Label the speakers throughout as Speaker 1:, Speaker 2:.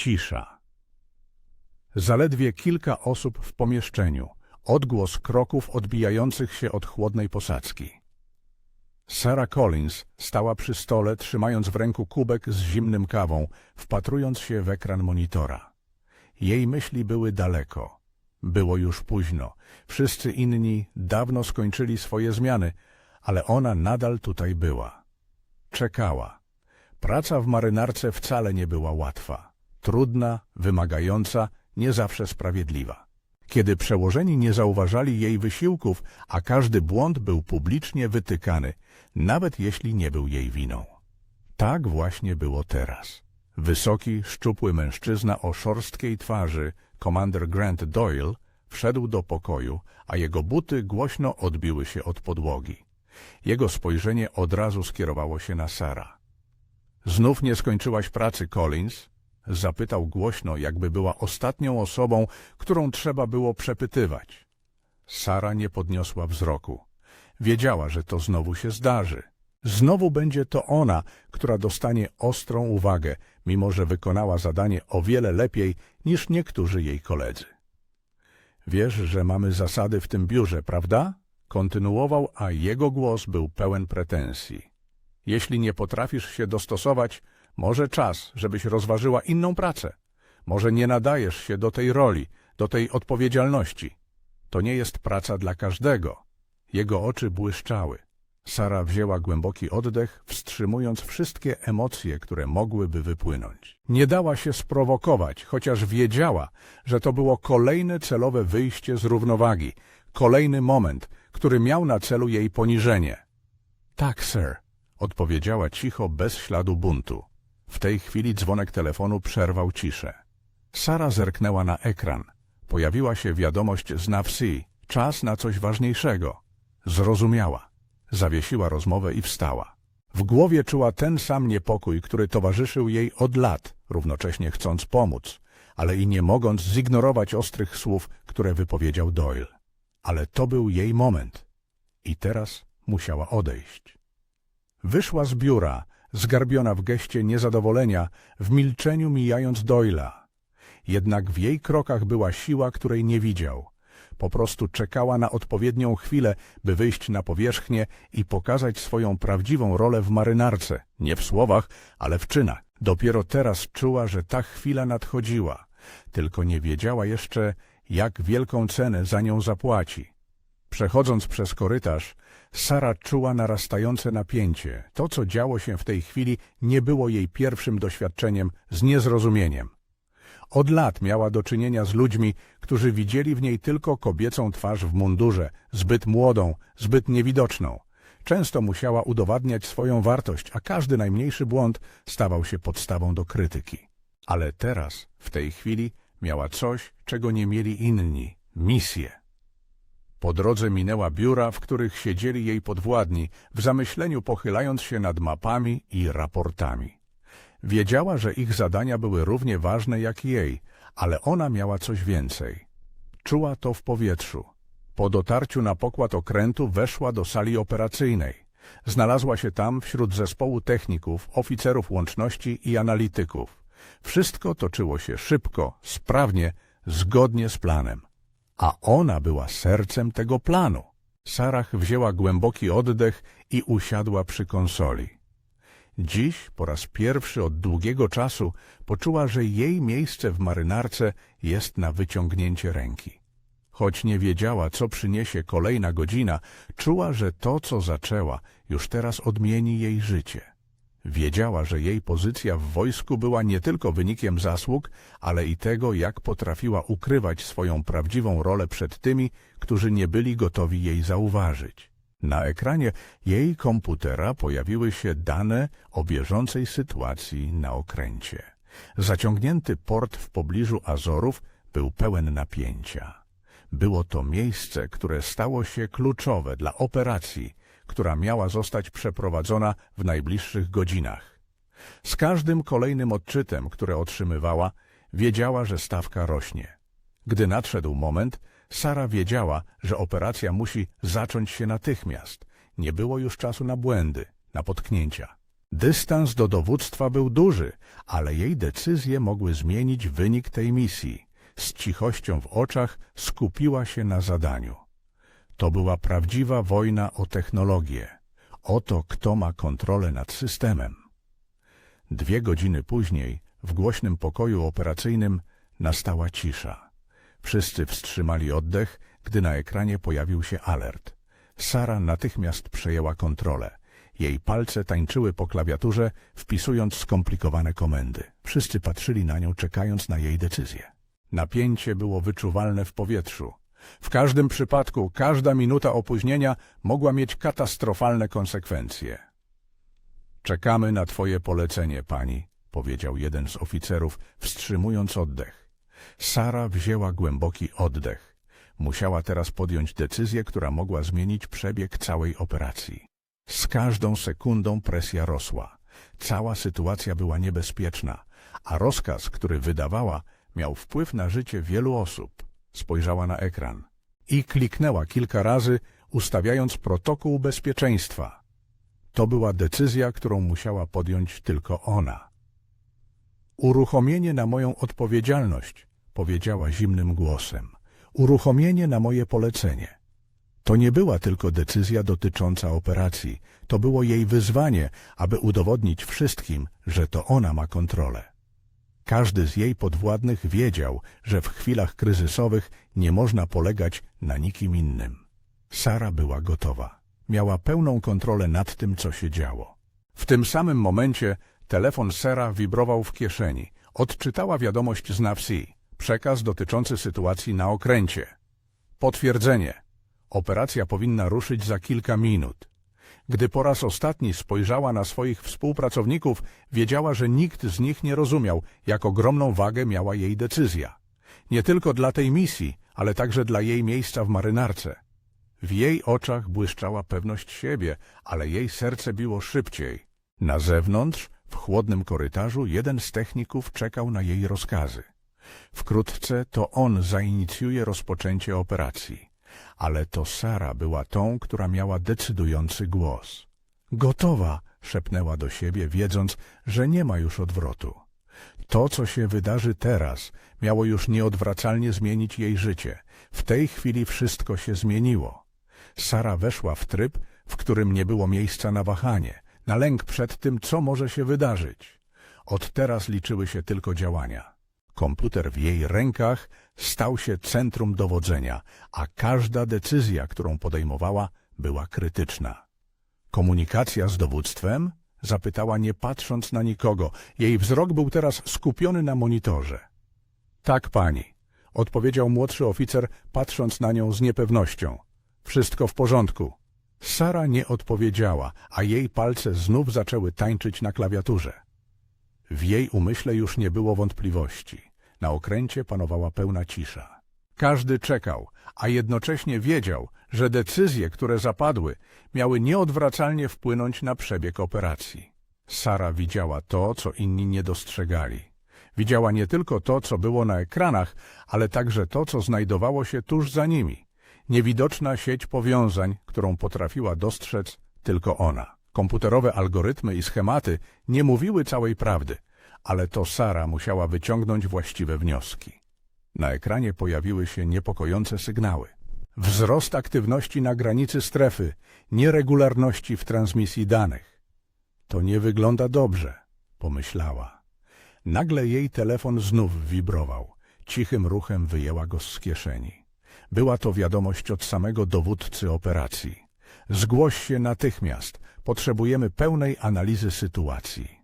Speaker 1: Cisza. Zaledwie kilka osób w pomieszczeniu. Odgłos kroków odbijających się od chłodnej posadzki. Sarah Collins stała przy stole, trzymając w ręku kubek z zimnym kawą, wpatrując się w ekran monitora. Jej myśli były daleko. Było już późno. Wszyscy inni dawno skończyli swoje zmiany, ale ona nadal tutaj była. Czekała. Praca w marynarce wcale nie była łatwa. Trudna, wymagająca, nie zawsze sprawiedliwa. Kiedy przełożeni nie zauważali jej wysiłków, a każdy błąd był publicznie wytykany, nawet jeśli nie był jej winą. Tak właśnie było teraz. Wysoki, szczupły mężczyzna o szorstkiej twarzy, komander Grant Doyle, wszedł do pokoju, a jego buty głośno odbiły się od podłogi. Jego spojrzenie od razu skierowało się na Sara. Znów nie skończyłaś pracy, Collins? Zapytał głośno, jakby była ostatnią osobą, którą trzeba było przepytywać. Sara nie podniosła wzroku. Wiedziała, że to znowu się zdarzy. Znowu będzie to ona, która dostanie ostrą uwagę, mimo że wykonała zadanie o wiele lepiej niż niektórzy jej koledzy. Wiesz, że mamy zasady w tym biurze, prawda? Kontynuował, a jego głos był pełen pretensji. Jeśli nie potrafisz się dostosować, może czas, żebyś rozważyła inną pracę. Może nie nadajesz się do tej roli, do tej odpowiedzialności. To nie jest praca dla każdego. Jego oczy błyszczały. Sara wzięła głęboki oddech, wstrzymując wszystkie emocje, które mogłyby wypłynąć. Nie dała się sprowokować, chociaż wiedziała, że to było kolejne celowe wyjście z równowagi, kolejny moment, który miał na celu jej poniżenie. Tak, sir, odpowiedziała cicho, bez śladu buntu. W tej chwili dzwonek telefonu przerwał ciszę. Sara zerknęła na ekran. Pojawiła się wiadomość z Navsi. Czas na coś ważniejszego. Zrozumiała. Zawiesiła rozmowę i wstała. W głowie czuła ten sam niepokój, który towarzyszył jej od lat, równocześnie chcąc pomóc, ale i nie mogąc zignorować ostrych słów, które wypowiedział Doyle. Ale to był jej moment. I teraz musiała odejść. Wyszła z biura, zgarbiona w geście niezadowolenia, w milczeniu mijając Doyla. Jednak w jej krokach była siła, której nie widział. Po prostu czekała na odpowiednią chwilę, by wyjść na powierzchnię i pokazać swoją prawdziwą rolę w marynarce, nie w słowach, ale w czynach. Dopiero teraz czuła, że ta chwila nadchodziła, tylko nie wiedziała jeszcze, jak wielką cenę za nią zapłaci. Przechodząc przez korytarz, Sara czuła narastające napięcie. To, co działo się w tej chwili, nie było jej pierwszym doświadczeniem z niezrozumieniem. Od lat miała do czynienia z ludźmi, którzy widzieli w niej tylko kobiecą twarz w mundurze, zbyt młodą, zbyt niewidoczną. Często musiała udowadniać swoją wartość, a każdy najmniejszy błąd stawał się podstawą do krytyki. Ale teraz, w tej chwili, miała coś, czego nie mieli inni – misję. Po drodze minęła biura, w których siedzieli jej podwładni, w zamyśleniu pochylając się nad mapami i raportami. Wiedziała, że ich zadania były równie ważne jak jej, ale ona miała coś więcej. Czuła to w powietrzu. Po dotarciu na pokład okrętu weszła do sali operacyjnej. Znalazła się tam wśród zespołu techników, oficerów łączności i analityków. Wszystko toczyło się szybko, sprawnie, zgodnie z planem. A ona była sercem tego planu. Sarah wzięła głęboki oddech i usiadła przy konsoli. Dziś, po raz pierwszy od długiego czasu, poczuła, że jej miejsce w marynarce jest na wyciągnięcie ręki. Choć nie wiedziała, co przyniesie kolejna godzina, czuła, że to, co zaczęła, już teraz odmieni jej życie. Wiedziała, że jej pozycja w wojsku była nie tylko wynikiem zasług, ale i tego, jak potrafiła ukrywać swoją prawdziwą rolę przed tymi, którzy nie byli gotowi jej zauważyć. Na ekranie jej komputera pojawiły się dane o bieżącej sytuacji na okręcie. Zaciągnięty port w pobliżu Azorów był pełen napięcia. Było to miejsce, które stało się kluczowe dla operacji, która miała zostać przeprowadzona w najbliższych godzinach. Z każdym kolejnym odczytem, które otrzymywała, wiedziała, że stawka rośnie. Gdy nadszedł moment, Sara wiedziała, że operacja musi zacząć się natychmiast. Nie było już czasu na błędy, na potknięcia. Dystans do dowództwa był duży, ale jej decyzje mogły zmienić wynik tej misji. Z cichością w oczach skupiła się na zadaniu. To była prawdziwa wojna o technologię. O to, kto ma kontrolę nad systemem. Dwie godziny później, w głośnym pokoju operacyjnym, nastała cisza. Wszyscy wstrzymali oddech, gdy na ekranie pojawił się alert. Sara natychmiast przejęła kontrolę. Jej palce tańczyły po klawiaturze, wpisując skomplikowane komendy. Wszyscy patrzyli na nią, czekając na jej decyzję. Napięcie było wyczuwalne w powietrzu. W każdym przypadku każda minuta opóźnienia mogła mieć katastrofalne konsekwencje. Czekamy na twoje polecenie, pani, powiedział jeden z oficerów, wstrzymując oddech. Sara wzięła głęboki oddech. Musiała teraz podjąć decyzję, która mogła zmienić przebieg całej operacji. Z każdą sekundą presja rosła. Cała sytuacja była niebezpieczna, a rozkaz, który wydawała, miał wpływ na życie wielu osób. Spojrzała na ekran i kliknęła kilka razy, ustawiając protokół bezpieczeństwa. To była decyzja, którą musiała podjąć tylko ona. Uruchomienie na moją odpowiedzialność, powiedziała zimnym głosem. Uruchomienie na moje polecenie. To nie była tylko decyzja dotycząca operacji, to było jej wyzwanie, aby udowodnić wszystkim, że to ona ma kontrolę. Każdy z jej podwładnych wiedział, że w chwilach kryzysowych nie można polegać na nikim innym. Sara była gotowa. Miała pełną kontrolę nad tym, co się działo. W tym samym momencie telefon Sera wibrował w kieszeni. Odczytała wiadomość z NAFSI. Przekaz dotyczący sytuacji na okręcie. Potwierdzenie. Operacja powinna ruszyć za kilka minut. Gdy po raz ostatni spojrzała na swoich współpracowników, wiedziała, że nikt z nich nie rozumiał, jak ogromną wagę miała jej decyzja. Nie tylko dla tej misji, ale także dla jej miejsca w marynarce. W jej oczach błyszczała pewność siebie, ale jej serce biło szybciej. Na zewnątrz, w chłodnym korytarzu, jeden z techników czekał na jej rozkazy. Wkrótce to on zainicjuje rozpoczęcie operacji. Ale to Sara była tą, która miała decydujący głos. Gotowa, szepnęła do siebie, wiedząc, że nie ma już odwrotu. To, co się wydarzy teraz, miało już nieodwracalnie zmienić jej życie. W tej chwili wszystko się zmieniło. Sara weszła w tryb, w którym nie było miejsca na wahanie, na lęk przed tym, co może się wydarzyć. Od teraz liczyły się tylko działania. Komputer w jej rękach stał się centrum dowodzenia, a każda decyzja, którą podejmowała, była krytyczna. Komunikacja z dowództwem? Zapytała nie patrząc na nikogo. Jej wzrok był teraz skupiony na monitorze. Tak, pani, odpowiedział młodszy oficer, patrząc na nią z niepewnością. Wszystko w porządku. Sara nie odpowiedziała, a jej palce znów zaczęły tańczyć na klawiaturze. W jej umyśle już nie było wątpliwości. Na okręcie panowała pełna cisza. Każdy czekał, a jednocześnie wiedział, że decyzje, które zapadły, miały nieodwracalnie wpłynąć na przebieg operacji. Sara widziała to, co inni nie dostrzegali. Widziała nie tylko to, co było na ekranach, ale także to, co znajdowało się tuż za nimi. Niewidoczna sieć powiązań, którą potrafiła dostrzec tylko ona. Komputerowe algorytmy i schematy nie mówiły całej prawdy, ale to Sara musiała wyciągnąć właściwe wnioski. Na ekranie pojawiły się niepokojące sygnały. Wzrost aktywności na granicy strefy, nieregularności w transmisji danych. To nie wygląda dobrze, pomyślała. Nagle jej telefon znów wibrował. Cichym ruchem wyjęła go z kieszeni. Była to wiadomość od samego dowódcy operacji. Zgłoś się natychmiast. Potrzebujemy pełnej analizy sytuacji.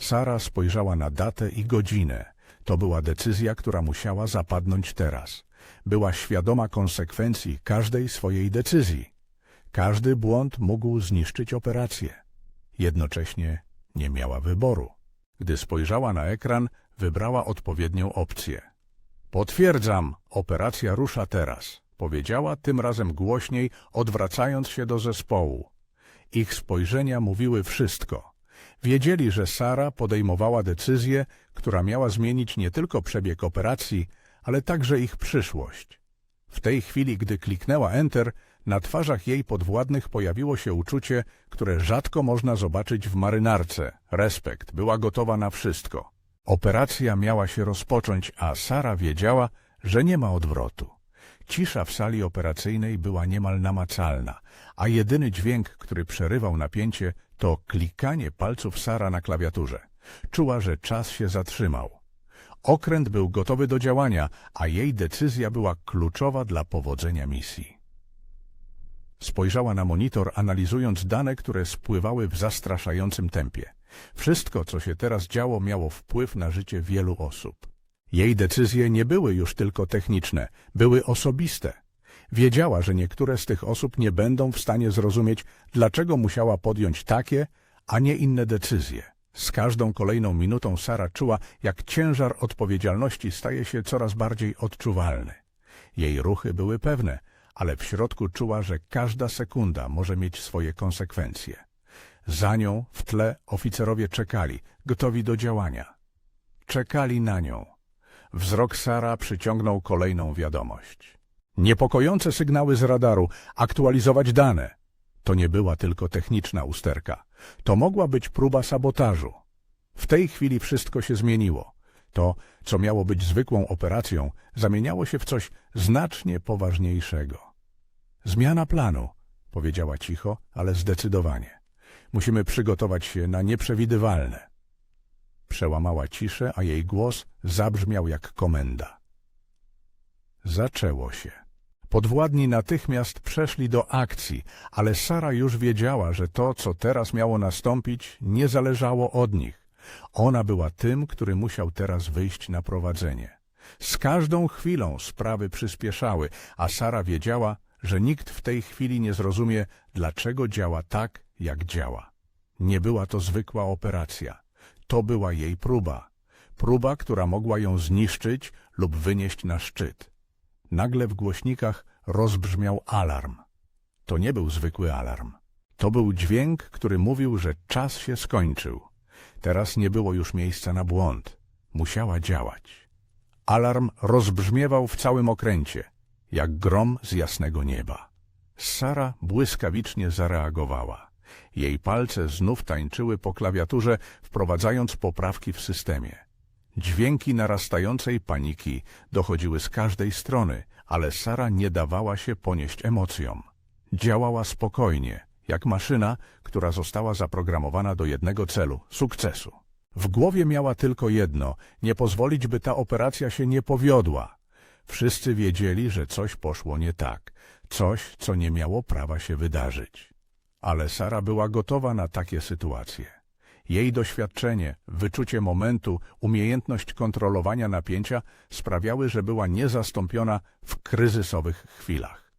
Speaker 1: Sara spojrzała na datę i godzinę. To była decyzja, która musiała zapadnąć teraz. Była świadoma konsekwencji każdej swojej decyzji. Każdy błąd mógł zniszczyć operację. Jednocześnie nie miała wyboru. Gdy spojrzała na ekran, wybrała odpowiednią opcję. Potwierdzam, operacja rusza teraz, powiedziała tym razem głośniej, odwracając się do zespołu. Ich spojrzenia mówiły wszystko. Wiedzieli, że Sara podejmowała decyzję, która miała zmienić nie tylko przebieg operacji, ale także ich przyszłość. W tej chwili, gdy kliknęła Enter, Na twarzach jej podwładnych pojawiło się uczucie, które rzadko można zobaczyć w marynarce. Respekt, była gotowa na wszystko. Operacja miała się rozpocząć, a Sara wiedziała, że nie ma odwrotu. Cisza w sali operacyjnej była niemal namacalna, a jedyny dźwięk, który przerywał napięcie, to klikanie palców Sara na klawiaturze. Czuła, że czas się zatrzymał. Okręt był gotowy do działania, a jej decyzja była kluczowa dla powodzenia misji. Spojrzała na monitor, analizując dane, które spływały w zastraszającym tempie. Wszystko, co się teraz działo, miało wpływ na życie wielu osób. Jej decyzje nie były już tylko techniczne, były osobiste. Wiedziała, że niektóre z tych osób nie będą w stanie zrozumieć, dlaczego musiała podjąć takie, a nie inne decyzje. Z każdą kolejną minutą Sara czuła, jak ciężar odpowiedzialności staje się coraz bardziej odczuwalny. Jej ruchy były pewne, ale w środku czuła, że każda sekunda może mieć swoje konsekwencje. Za nią w tle oficerowie czekali, gotowi do działania. Czekali na nią. Wzrok Sara przyciągnął kolejną wiadomość. Niepokojące sygnały z radaru, aktualizować dane. To nie była tylko techniczna usterka. To mogła być próba sabotażu. W tej chwili wszystko się zmieniło. To, co miało być zwykłą operacją, zamieniało się w coś znacznie poważniejszego. Zmiana planu, powiedziała cicho, ale zdecydowanie. Musimy przygotować się na nieprzewidywalne. Przełamała ciszę, a jej głos zabrzmiał jak komenda. Zaczęło się. Podwładni natychmiast przeszli do akcji, ale Sara już wiedziała, że to, co teraz miało nastąpić, nie zależało od nich. Ona była tym, który musiał teraz wyjść na prowadzenie. Z każdą chwilą sprawy przyspieszały, a Sara wiedziała, że nikt w tej chwili nie zrozumie, dlaczego działa tak, jak działa. Nie była to zwykła operacja. To była jej próba. Próba, która mogła ją zniszczyć lub wynieść na szczyt. Nagle w głośnikach rozbrzmiał alarm. To nie był zwykły alarm. To był dźwięk, który mówił, że czas się skończył. Teraz nie było już miejsca na błąd. Musiała działać. Alarm rozbrzmiewał w całym okręcie, jak grom z jasnego nieba. Sara błyskawicznie zareagowała. Jej palce znów tańczyły po klawiaturze, wprowadzając poprawki w systemie. Dźwięki narastającej paniki dochodziły z każdej strony, ale Sara nie dawała się ponieść emocjom. Działała spokojnie, jak maszyna, która została zaprogramowana do jednego celu – sukcesu. W głowie miała tylko jedno – nie pozwolić, by ta operacja się nie powiodła. Wszyscy wiedzieli, że coś poszło nie tak, coś, co nie miało prawa się wydarzyć. Ale Sara była gotowa na takie sytuacje. Jej doświadczenie, wyczucie momentu, umiejętność kontrolowania napięcia sprawiały, że była niezastąpiona w kryzysowych chwilach.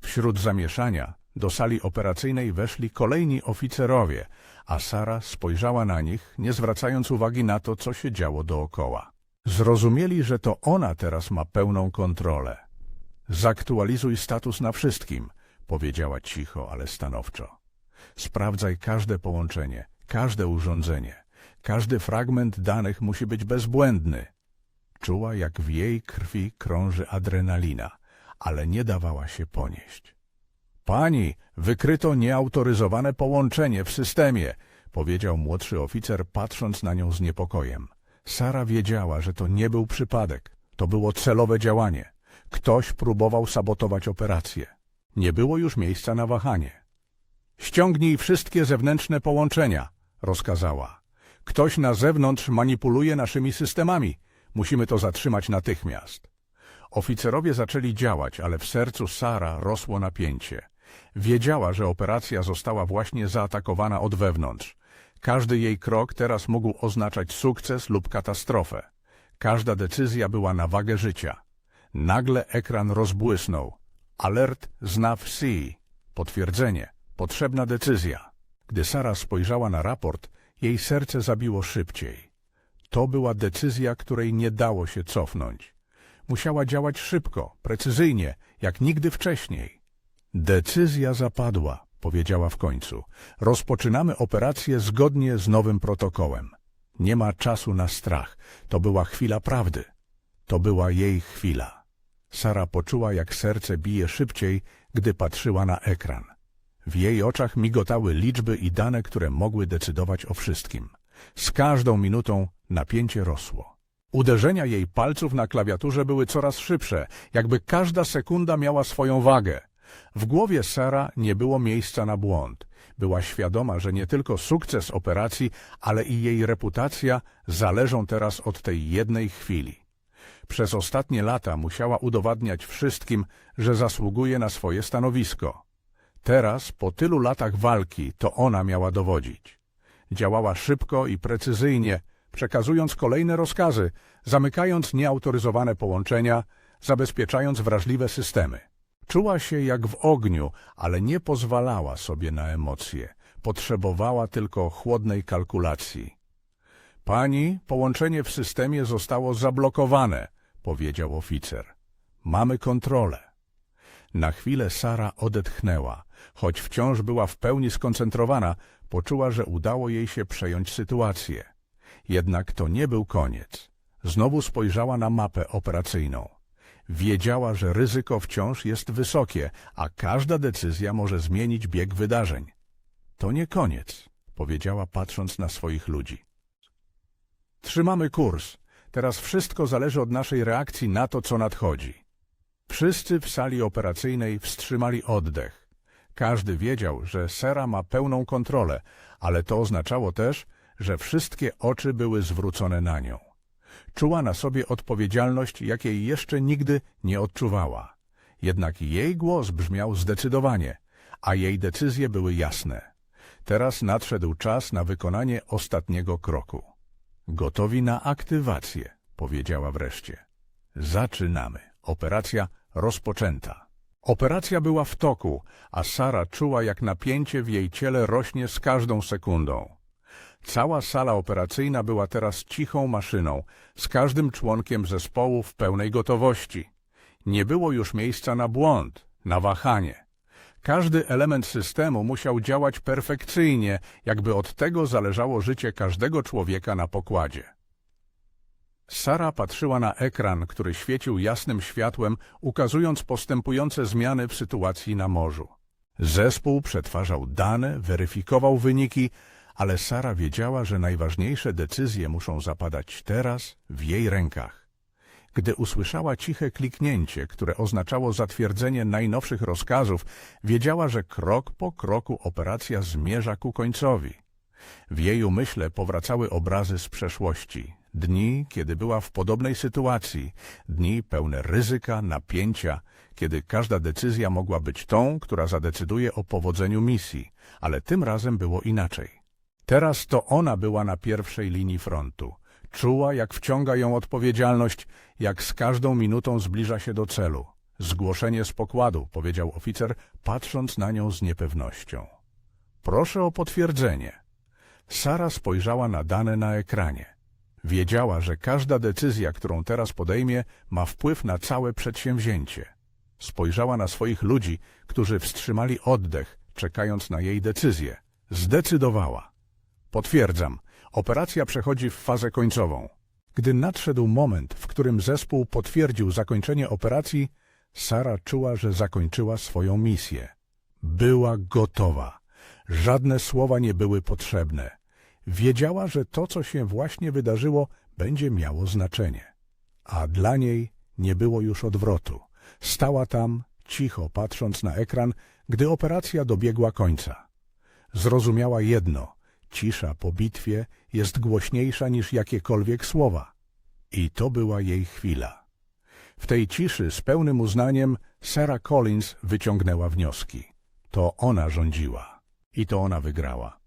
Speaker 1: Wśród zamieszania do sali operacyjnej weszli kolejni oficerowie, a Sara spojrzała na nich, nie zwracając uwagi na to, co się działo dookoła. Zrozumieli, że to ona teraz ma pełną kontrolę. Zaktualizuj status na wszystkim, powiedziała cicho, ale stanowczo. Sprawdzaj każde połączenie, każde urządzenie. Każdy fragment danych musi być bezbłędny. Czuła, jak w jej krwi krąży adrenalina, ale nie dawała się ponieść. Pani, wykryto nieautoryzowane połączenie w systemie, powiedział młodszy oficer, patrząc na nią z niepokojem. Sara wiedziała, że to nie był przypadek. To było celowe działanie. Ktoś próbował sabotować operację. Nie było już miejsca na wahanie. Ściągnij wszystkie zewnętrzne połączenia, rozkazała. Ktoś na zewnątrz manipuluje naszymi systemami. Musimy to zatrzymać natychmiast. Oficerowie zaczęli działać, ale w sercu Sara rosło napięcie. Wiedziała, że operacja została właśnie zaatakowana od wewnątrz. Każdy jej krok teraz mógł oznaczać sukces lub katastrofę. Każda decyzja była na wagę życia. Nagle ekran rozbłysnął. Alert z NAV-C. Potwierdzenie. Potrzebna decyzja. Gdy Sara spojrzała na raport, jej serce zabiło szybciej. To była decyzja, której nie dało się cofnąć. Musiała działać szybko, precyzyjnie, jak nigdy wcześniej. Decyzja zapadła powiedziała w końcu. Rozpoczynamy operację zgodnie z nowym protokołem. Nie ma czasu na strach. To była chwila prawdy. To była jej chwila. Sara poczuła, jak serce bije szybciej, gdy patrzyła na ekran. W jej oczach migotały liczby i dane, które mogły decydować o wszystkim. Z każdą minutą napięcie rosło. Uderzenia jej palców na klawiaturze były coraz szybsze, jakby każda sekunda miała swoją wagę. W głowie Sara nie było miejsca na błąd. Była świadoma, że nie tylko sukces operacji, ale i jej reputacja zależą teraz od tej jednej chwili. Przez ostatnie lata musiała udowadniać wszystkim, że zasługuje na swoje stanowisko. Teraz, po tylu latach walki, to ona miała dowodzić. Działała szybko i precyzyjnie, przekazując kolejne rozkazy, zamykając nieautoryzowane połączenia, zabezpieczając wrażliwe systemy. Czuła się jak w ogniu, ale nie pozwalała sobie na emocje. Potrzebowała tylko chłodnej kalkulacji. Pani, połączenie w systemie zostało zablokowane, powiedział oficer. Mamy kontrolę. Na chwilę Sara odetchnęła. Choć wciąż była w pełni skoncentrowana, poczuła, że udało jej się przejąć sytuację. Jednak to nie był koniec. Znowu spojrzała na mapę operacyjną. Wiedziała, że ryzyko wciąż jest wysokie, a każda decyzja może zmienić bieg wydarzeń. To nie koniec, powiedziała patrząc na swoich ludzi. Trzymamy kurs. Teraz wszystko zależy od naszej reakcji na to, co nadchodzi. Wszyscy w sali operacyjnej wstrzymali oddech. Każdy wiedział, że Sera ma pełną kontrolę, ale to oznaczało też, że wszystkie oczy były zwrócone na nią. Czuła na sobie odpowiedzialność, jakiej jeszcze nigdy nie odczuwała. Jednak jej głos brzmiał zdecydowanie, a jej decyzje były jasne. Teraz nadszedł czas na wykonanie ostatniego kroku. Gotowi na aktywację, powiedziała wreszcie. Zaczynamy. Operacja rozpoczęta. Operacja była w toku, a Sara czuła, jak napięcie w jej ciele rośnie z każdą sekundą. Cała sala operacyjna była teraz cichą maszyną, z każdym członkiem zespołu w pełnej gotowości. Nie było już miejsca na błąd, na wahanie. Każdy element systemu musiał działać perfekcyjnie, jakby od tego zależało życie każdego człowieka na pokładzie. Sara patrzyła na ekran, który świecił jasnym światłem, ukazując postępujące zmiany w sytuacji na morzu. Zespół przetwarzał dane, weryfikował wyniki, ale Sara wiedziała, że najważniejsze decyzje muszą zapadać teraz w jej rękach. Gdy usłyszała ciche kliknięcie, które oznaczało zatwierdzenie najnowszych rozkazów, wiedziała, że krok po kroku operacja zmierza ku końcowi. W jej umyśle powracały obrazy z przeszłości, dni, kiedy była w podobnej sytuacji, dni pełne ryzyka, napięcia, kiedy każda decyzja mogła być tą, która zadecyduje o powodzeniu misji, ale tym razem było inaczej. Teraz to ona była na pierwszej linii frontu. Czuła, jak wciąga ją odpowiedzialność, jak z każdą minutą zbliża się do celu. Zgłoszenie z pokładu, powiedział oficer, patrząc na nią z niepewnością. Proszę o potwierdzenie. Sara spojrzała na dane na ekranie. Wiedziała, że każda decyzja, którą teraz podejmie, ma wpływ na całe przedsięwzięcie. Spojrzała na swoich ludzi, którzy wstrzymali oddech, czekając na jej decyzję. Zdecydowała. Potwierdzam, operacja przechodzi w fazę końcową. Gdy nadszedł moment, w którym zespół potwierdził zakończenie operacji, Sara czuła, że zakończyła swoją misję. Była gotowa. Żadne słowa nie były potrzebne. Wiedziała, że to, co się właśnie wydarzyło, będzie miało znaczenie. A dla niej nie było już odwrotu. Stała tam, cicho patrząc na ekran, gdy operacja dobiegła końca. Zrozumiała jedno – cisza po bitwie jest głośniejsza niż jakiekolwiek słowa. I to była jej chwila. W tej ciszy z pełnym uznaniem Sarah Collins wyciągnęła wnioski. To ona rządziła. I to ona wygrała.